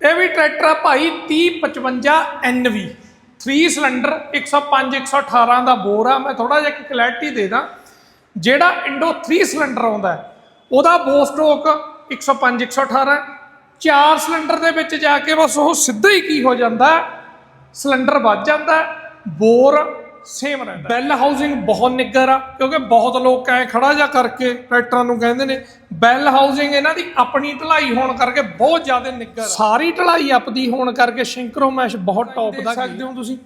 ਇਹ ਵੀ ਟਰੈਕਟਰ ਆ ਭਾਈ 3055 NV 3 cylinder 105 118 ਦਾ bore ਆ। ਮੈਂ ਥੋੜਾ ਜਿਹਾ ਇੱਕ ਕਲੈਰਿਟੀ ਦੇ ਦਾਂ। ਜਿਹੜਾ ਇੰਡੋ 3 ਸਿਲੰਡਰ ਆਉਂਦਾ ਹੈ, ਉਹਦਾ ਬੋ ਸਟ੍ਰੋਕ 105 118 ਚਾਰ ਸਿਲੰਡਰ ਦੇ ਵਿੱਚ ਜਾ ਕੇ ਬਸ ਉਹ ਸਿੱਧਾ ਹੀ ਕੀ ਹੋ ਜਾਂਦਾ ਸਿਲੰਡਰ ਵੱਜ ਜਾਂਦਾ ਬੋਰ ਸੇਮ ਰਹਿੰਦਾ ਬੈਲ ਹਾਊਸਿੰਗ ਬਹੁਤ ਨਿੱਗਰ ਆ ਕਿਉਂਕਿ ਬਹੁਤ ਲੋਕ ਐ ਖੜਾ ਜਾ ਕਰਕੇ ਟਰੈਕਟਰਾਂ ਨੂੰ ਕਹਿੰਦੇ ਨੇ ਬੈਲ ਹਾਊਸਿੰਗ ਇਹਨਾਂ ਦੀ ਆਪਣੀ ਢਲਾਈ ਹੋਣ ਕਰਕੇ ਬਹੁਤ ਜ਼ਿਆਦਾ ਨਿੱਗਰ ਆ। ਸਾਰੀ ਢਲਾਈ ਆਪਦੀ ਹੋਣ ਕਰਕੇ ਸ਼ਿੰਕਰੋ ਮੈਸ਼ ਬਹੁਤ ਟੌਪ ਦਾ ਸਕਦੇ ਹੋ। ਤੁਸੀਂ।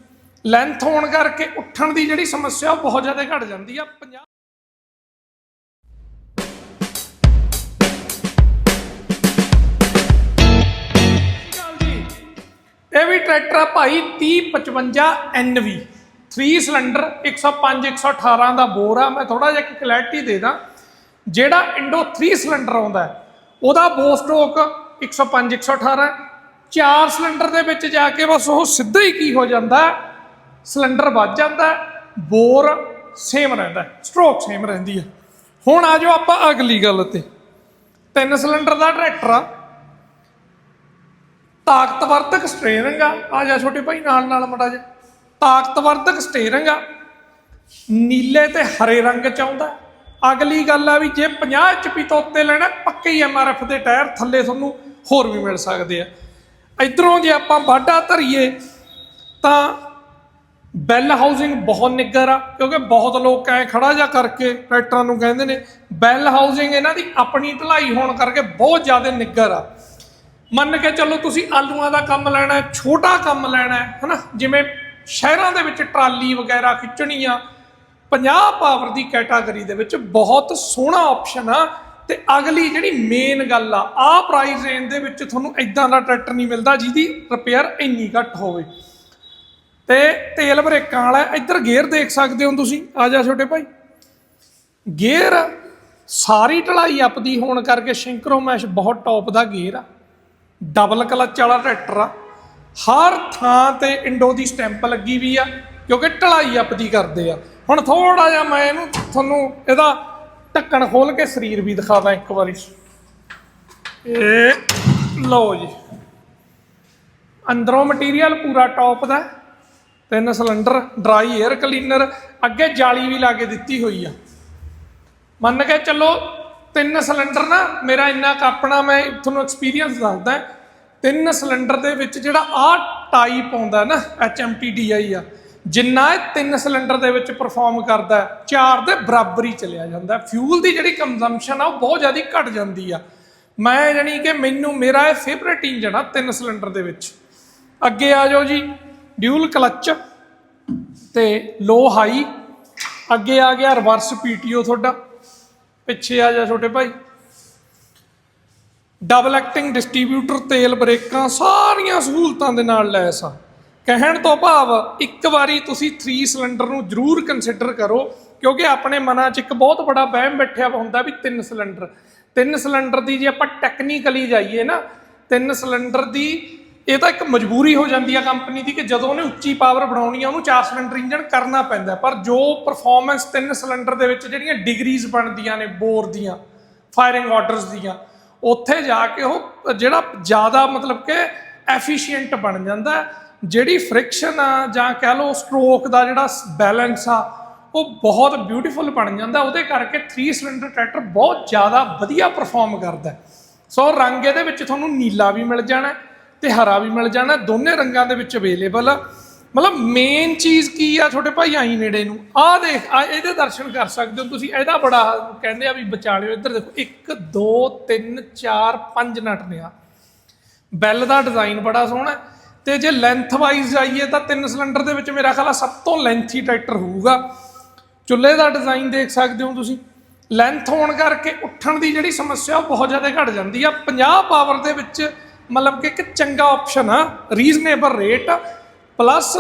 ਲੈਂਥ ਹੋਣ ਕਰਕੇ ਉੱਠਣ ਦੀ ਜਿਹੜੀ ਸਮੱਸਿਆ ਉਹ ਬਹੁਤ ਜ਼ਿਆਦਾ ਘਟ ਜਾਂਦੀ ਆ। 50 ਚੱਲ ਜੀ। ਇਹ ਵੀ ਟਰੈਕਟਰ ਆ ਭਾਈ 3055 NV 3 ਸਿਲੰਡਰ 105 118 ਦਾ ਬੋਰ ਆ। ਮੈਂ ਥੋੜਾ ਜਿਹਾ ਇੱਕ ਕਲੈਰਿਟੀ ਦੇ ਦਾਂ। ਜਿਹੜਾ ਇੰਡੋ 3 ਸਿਲੰਡਰ ਆਉਂਦਾ ਉਹਦਾ ਬੋ ਸਟ੍ਰੋਕ 105 118 ਚਾਰ ਸਿਲੰਡਰ ਦੇ ਵਿੱਚ ਜਾ ਕੇ ਬਸ ਉਹ ਸਿੱਧਾ ਹੀ ਕੀ ਹੋ ਜਾਂਦਾ ਸਿਲੰਡਰ ਵੱਜ ਜਾਂਦਾ ਬੋਰ ਸੇਮ ਰਹਿੰਦਾ ਸਟ੍ਰੋਕ ਸੇਮ ਰਹਿੰਦੀ ਹੈ। ਹੁਣ ਆ ਜਾਓ ਆਪਾਂ ਅਗਲੀ ਗੱਲ ਤੇ। ਤਿੰਨ ਸਿਲੰਡਰ ਦਾ ਟਰੈਕਟਰ ਆ। ਤਾਕਤਵਰਧਕ ਸਟੀਅਰਿੰਗ ਆ। ਆ ਜਾ ਛੋਟੇ ਭਾਈ ਨਾਲ ਨਾਲ ਮੜਾ ਜਾ ਤਾਕਤਵਰਧਕ ਸਟੀਅਰਿੰਗ ਆ, ਨੀਲੇ ਤੇ ਹਰੇ ਰੰਗ ਚ ਆਉਂਦਾ ਅਗਲੀ ਗੱਲ ਆ ਵੀ ਜੇ 50 HP ਤੋਂ ਉੱਤੇ ਲੈਣਾ ਪੱਕੇ ਹੀ MRF ਦੇ ਟਾਇਰ ਥੱਲੇ ਤੁਹਾਨੂੰ ਹੋਰ ਵੀ ਮਿਲ ਸਕਦੇ ਆ। ਇਧਰੋਂ ਜੇ ਆਪਾਂ ਵਾਢਾ ਧਰੀਏ, ਤਾਂ ਬੈਲ ਹਾਊਸਿੰਗ ਬਹੁਤ ਨਿੱਗਰ ਆ, ਕਿਉਂਕਿ ਬਹੁਤ ਲੋਕ ਐ ਖੜਾ ਜਾ ਕਰਕੇ ਟਰੈਕਟਰਾਂ ਨੂੰ ਕਹਿੰਦੇ ਨੇ, ਬੈਲ ਹਾਊਸਿੰਗ ਇਹਨਾਂ ਦੀ ਆਪਣੀ ਢਲਾਈ ਹੋਣ ਕਰਕੇ ਬਹੁਤ ਜ਼ਿਆਦਾ ਨਿੱਗਰ ਆ। ਮੰਨ ਕੇ ਚੱਲੋ ਤੁਸੀਂ ਆਲੂਆਂ ਦਾ ਕੰਮ ਲੈਣਾ ਛੋਟਾ ਕੰਮ ਲੈਣਾ ਹੈ, ਹਨਾ? ਜਿਵੇਂ ਸ਼ਹਿਰਾਂ ਦੇ ਵਿੱਚ ਟਰਾਲੀ ਵਗੈਰਾ ਖਿੱਚਣੀ ਆ 50 ਪਾਵਰ ਦੀ ਕੈਟਾਗਰੀ ਦੇ ਵਿੱਚ ਬਹੁਤ ਸੋਹਣਾ ਆਪਸ਼ਨ ਆ। ਤੇ ਅਗਲੀ ਜਿਹੜੀ ਮੇਨ ਗੱਲ ਆ ਆ ਪ੍ਰਾਈਸ ਰੇਂਜ ਦੇ ਵਿੱਚ ਤੁਹਾਨੂੰ ਇਦਾਂ ਦਾ ਟਰੈਕਟਰ ਨਹੀਂ ਮਿਲਦਾ ਜਿਹਦੀ ਰਿਪੇਅਰ ਇੰਨੀ ਘੱਟ ਹੋਵੇ। ਤੇ ਤੇਲ ਬ੍ਰੇਕਾਂ ਵਾਲਾ, ਇੱਧਰ ਗੇਅਰ ਦੇਖ ਸਕਦੇ ਹੋ ਤੁਸੀਂ। ਆ ਜਾ ਛੋਟੇ ਭਾਈ। ਗੇਅਰ ਸਾਰੀ ਢਲਾਈ ਆਪਦੀ ਹੋਣ ਕਰਕੇ ਸ਼ਿੰਕਰੋ ਮੈਸ਼ ਬਹੁਤ ਟੌਪ ਦਾ ਗੇਅਰ ਆ। ਡਬਲ ਕਲਚ ਵਾਲਾ ਟਰੈਕਟਰ ਆ। ਹਰ ਥਾਂ ਤੇ ਇੰਡੋ ਦੀ ਸਟੈਂਪ ਲੱਗੀ ਵੀ ਆ, ਕਿਉਂਕਿ ਢਲਾਈ ਆਪਦੀ ਕਰਦੇ ਆ। ਹੁਣ ਥੋੜਾ ਜਿਹਾ ਮੈਂ ਇਹਨੂੰ, ਤੁਹਾਨੂੰ ਇਹਦਾ ਢੱਕਣ ਖੋਲ ਕੇ ਸਰੀਰ ਵੀ ਦਿਖਾਦਾ ਇੱਕ ਵਾਰੀ। ਇਹ ਲਓ ਜੀ। ਅੰਦਰੋਂ ਮਟੀਰੀਅਲ ਪੂਰਾ ਟੌਪ ਦਾ ਤਿੰਨ ਸਿਲੰਡਰ ਡਰਾਈ 에ਅਰ ਕਲੀਨਰ ਅੱਗੇ ਜਾਲੀ ਵੀ ਲਾ ਕੇ ਦਿੱਤੀ ਹੋਈ ਆ। ਮੰਨ ਕੇ ਚੱਲੋ ਤਿੰਨ ਸਿਲੰਡਰ ਨਾ, ਮੇਰਾ ਇੰਨਾ ਕੁ ਆਪਣਾ ਮੈਂ ਤੁਹਾਨੂੰ ਐਕਸਪੀਰੀਅੰਸ ਦੱਸਦਾ ਤਿੰਨ ਸਿਲੰਡਰ ਦੇ ਵਿੱਚ ਜਿਹੜਾ ਆ ਟਾਈਪ ਆਉਂਦਾ ਨਾ HMTDI ਆ, ਜਿੰਨਾ ਇਹ ਤਿੰਨ ਸਿਲੰਡਰ ਦੇ ਵਿੱਚ ਪਰਫਾਰਮ ਕਰਦਾ ਚਾਰ ਦੇ ਬਰਾਬਰ ਹੀ ਚਲਿਆ ਜਾਂਦਾ ਫਿਊਲ ਦੀ ਜਿਹੜੀ ਕੰਜ਼ੰਪਸ਼ਨ ਆ, ਉਹ ਬਹੁਤ ਜ਼ਿਆਦਾ ਘਟ ਜਾਂਦੀ ਆ। ਮੈਂ ਜਾਣੀ ਕਿ ਮੈਨੂੰ, ਮੇਰਾ ਇਹ ਫੇਵਰੇਟ ਇੰਜਨ ਆ ਤਿੰਨ ਸਿਲੰਡਰ ਦੇ ਵਿੱਚ। ਅੱਗੇ ਆ ਜਾਓ ਜੀ ਡਿਊਲ ਕਲਚ ਤੇ ਲੋ ਹਾਈ ਅੱਗੇ ਆ ਗਿਆ ਰਿਵਰਸ ਪੀਟੀਓ ਤੁਹਾਡਾ। ਪਿੱਛੇ ਆ ਜਾ ਛੋਟੇ ਭਾਈ। ਡਬਲ ਐਕਟਿੰਗ ਡਿਸਟ੍ਰੀਬਿਊਟਰ ਤੇਲ ਬ੍ਰੇਕਾਂ, ਸਾਰੀਆਂ ਸਹੂਲਤਾਂ ਦੇ ਨਾਲ ਲੈਸ ਆ ਕਹਿਣ ਤੋਂ ਭਾਵ, ਇੱਕ ਵਾਰੀ ਤੁਸੀਂ 3 ਸਿਲੰਡਰ ਨੂੰ ਜ਼ਰੂਰ ਕੰਸੀਡਰ ਕਰੋ, ਕਿਉਂਕਿ ਆਪਣੇ ਮਨਾਂ 'ਚ ਇੱਕ ਬਹੁਤ ਬੜਾ ਵਹਿਮ ਬੈਠਿਆ ਹੁੰਦਾ ਵੀ ਤਿੰਨ ਸਿਲੰਡਰ ਤਿੰਨ ਸਿਲੰਡਰ ਦੀ ਜੇ ਆਪਾਂ ਟੈਕਨੀਕਲੀ ਜਾਈਏ ਨਾ, ਤਿੰਨ ਸਿਲੰਡਰ ਦੀ ਇਹ ਤਾਂ ਇੱਕ ਮਜਬੂਰੀ ਹੋ ਜਾਂਦੀ ਆ ਕੰਪਨੀ ਦੀ ਕਿ ਜਦੋਂ ਉਹਨੇ ਉੱਚੀ ਪਾਵਰ ਬਣਾਉਣੀ ਆ, ਉਹਨੂੰ ਚਾਰ ਸਿਲੰਡਰ ਇੰਜਨ ਕਰਨਾ ਪੈਂਦਾ। ਪਰ ਜੋ ਪਰਫਾਰਮੈਂਸ ਤਿੰਨ ਸਿਲੰਡਰ ਦੇ ਵਿੱਚ ਜਿਹੜੀਆਂ ਡਿਗਰੀਜ਼ ਬਣਦੀਆਂ ਨੇ ਬੋਰ ਦੀਆਂ ਫਾਇਰਿੰਗ ਆਰਡਰਸ ਦੀਆਂ ਉੱਥੇ ਜਾ ਕੇ ਉਹ ਜਿਹੜਾ ਜ਼ਿਆਦਾ ਮਤਲਬ ਕਿ ਐਫੀਸ਼ੀਐਂਟ ਬਣ ਜਾਂਦਾ ਜਿਹੜੀ ਫ੍ਰਿਕਸ਼ਨ ਆ ਜਾਂ ਕਹਿ ਲਓ ਸਟ੍ਰੋਕ ਦਾ ਜਿਹੜਾ ਬੈਲੈਂਸ ਆ, ਉਹ ਬਹੁਤ ਬਿਊਟੀਫੁਲ ਬਣ ਜਾਂਦਾ ਉਹਦੇ ਕਰਕੇ 3 ਸਿਲੰਡਰ ਟਰੈਕਟਰ ਬਹੁਤ ਜ਼ਿਆਦਾ ਵਧੀਆ ਪਰਫਾਰਮ ਕਰਦਾ ਸੋ ਰੰਗ ਇਹਦੇ ਵਿੱਚ ਤੁਹਾਨੂੰ ਨੀਲਾ ਵੀ ਮਿਲ ਜਾਣਾ ਹੈ ਤੇ ਹਰਾ ਵੀ ਮਿਲ ਜਾਣਾ ਦੋਨੇ ਰੰਗਾਂ ਦੇ ਵਿੱਚ ਅਵੇਲੇਬਲ ਆ। ਮਤਲਬ ਮੇਨ ਚੀਜ਼ ਕੀ ਆ ਛੋਟੇ ਭਾਈ ਆਈ ਨੇੜੇ ਨੂੰ? ਆਹ ਦੇਖ ਆ ਇਹਦੇ ਦਰਸ਼ਨ ਕਰ ਸਕਦੇ ਹੋ ਤੁਸੀਂ। ਇਹਦਾ ਬੜਾ ਕਹਿੰਦੇ ਆ ਵੀ ਵਿਚਾਲਿਓ ਇੱਧਰ ਦੇਖੋ 1 2 3 4 5 ਨਟ ਨੇ ਆ। ਬੈਲ ਦਾ ਡਿਜ਼ਾਈਨ ਬੜਾ ਸੋਹਣਾ ਹੈ। ਤੇ ਜੇ ਲੈਂਥ ਵਾਈਜ਼ ਜਾਈਏ ਤਾਂ ਤਿੰਨ ਸਿਲੰਡਰ ਦੇ ਵਿੱਚ ਮੇਰਾ ਖਿਆਲ ਆ ਸਭ ਤੋਂ ਲੈਂਥੀ ਟਰੈਕਟਰ ਹੋਊਗਾ। ਚੁੱਲ੍ਹੇ ਦਾ ਡਿਜ਼ਾਈਨ ਦੇਖ ਸਕਦੇ ਹੋ ਤੁਸੀਂ। ਲੈਂਥ ਹੋਣ ਕਰਕੇ ਉੱਠਣ ਦੀ ਜਿਹੜੀ ਸਮੱਸਿਆ ਉਹ ਬਹੁਤ ਜ਼ਿਆਦਾ ਘਟ ਜਾਂਦੀ ਆ। 50 ਪਾਵਰ ਦੇ ਵਿੱਚ ਮਤਲਬ ਕਿ ਇੱਕ ਚੰਗਾ ਆਪਸ਼ਨ ਆ ਰੀਜ਼ਨੇਬਲ ਰੇਟ ਪਲੱਸ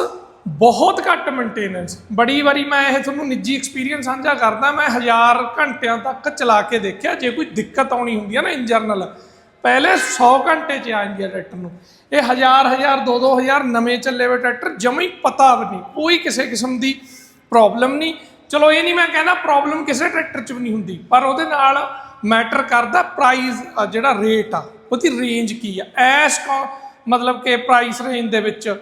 ਬਹੁਤ ਘੱਟ ਮੇਨਟੇਨੈਂਸ ਬੜੀ ਵਾਰੀ ਮੈਂ ਇਹ ਤੁਹਾਨੂੰ ਨਿੱਜੀ ਐਕਸਪੀਰੀਅੰਸ ਸਾਂਝਾ ਕਰਦਾ, ਮੈਂ ਹਜ਼ਾਰ ਘੰਟਿਆਂ ਤੱਕ ਚਲਾ ਕੇ ਦੇਖਿਆ, ਜੇ ਕੋਈ ਦਿੱਕਤ ਆਉਣੀ ਹੁੰਦੀ ਹੈ ਨਾ ਇੰਜਰਨਲ ਪਹਿਲੇ 100 ਘੰਟੇ ਚ ਆ ਜਾਂਦੀ ਆ ਟਰੈਕਟਰ ਨੂੰ। ਇਹ ਹਜ਼ਾਰ ਹਜ਼ਾਰ, ਦੋ ਦੋ ਹਜ਼ਾਰ ਨਵੇਂ ਚੱਲੇ ਹੋਏ ਟਰੈਕਟਰ ਜਮਾ ਹੀ ਪਤਾ ਵੀ ਨਹੀਂ, ਕੋਈ ਕਿਸੇ ਕਿਸਮ ਦੀ ਪ੍ਰੋਬਲਮ ਨਹੀਂ। ਚਲੋ ਇਹ ਨਹੀਂ ਮੈਂ ਕਹਿੰਦਾ ਪ੍ਰੋਬਲਮ ਕਿਸੇ ਟਰੈਕਟਰ 'ਚ ਵੀ ਨਹੀਂ ਹੁੰਦੀ, ਪਰ ਉਹਦੇ ਨਾਲ ਮੈਟਰ ਕਰਦਾ ਪ੍ਰਾਈਸ ਜਿਹੜਾ ਰੇਟ ਆ, ਉਹਦੀ ਰੇਂਜ ਕੀ ਆ। ਐਸ ਮਤਲਬ ਕਿ ਪ੍ਰਾਈਸ ਰੇਂਜ ਦੇ ਵਿੱਚ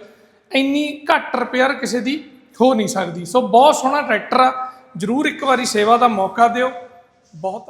ਇੰਨੀ ਘੱਟ ਰਿਪੇਅਰ ਕਿਸੇ ਦੀ ਹੋ ਨਹੀਂ ਸਕਦੀ। ਸੋ ਬਹੁਤ ਸੋਹਣਾ ਟਰੈਕਟਰ ਆ। ਜਰੂਰ ਇੱਕ ਵਾਰੀ ਸੇਵਾ ਦਾ ਮੌਕਾ ਦਿਓ। ਬਹੁਤ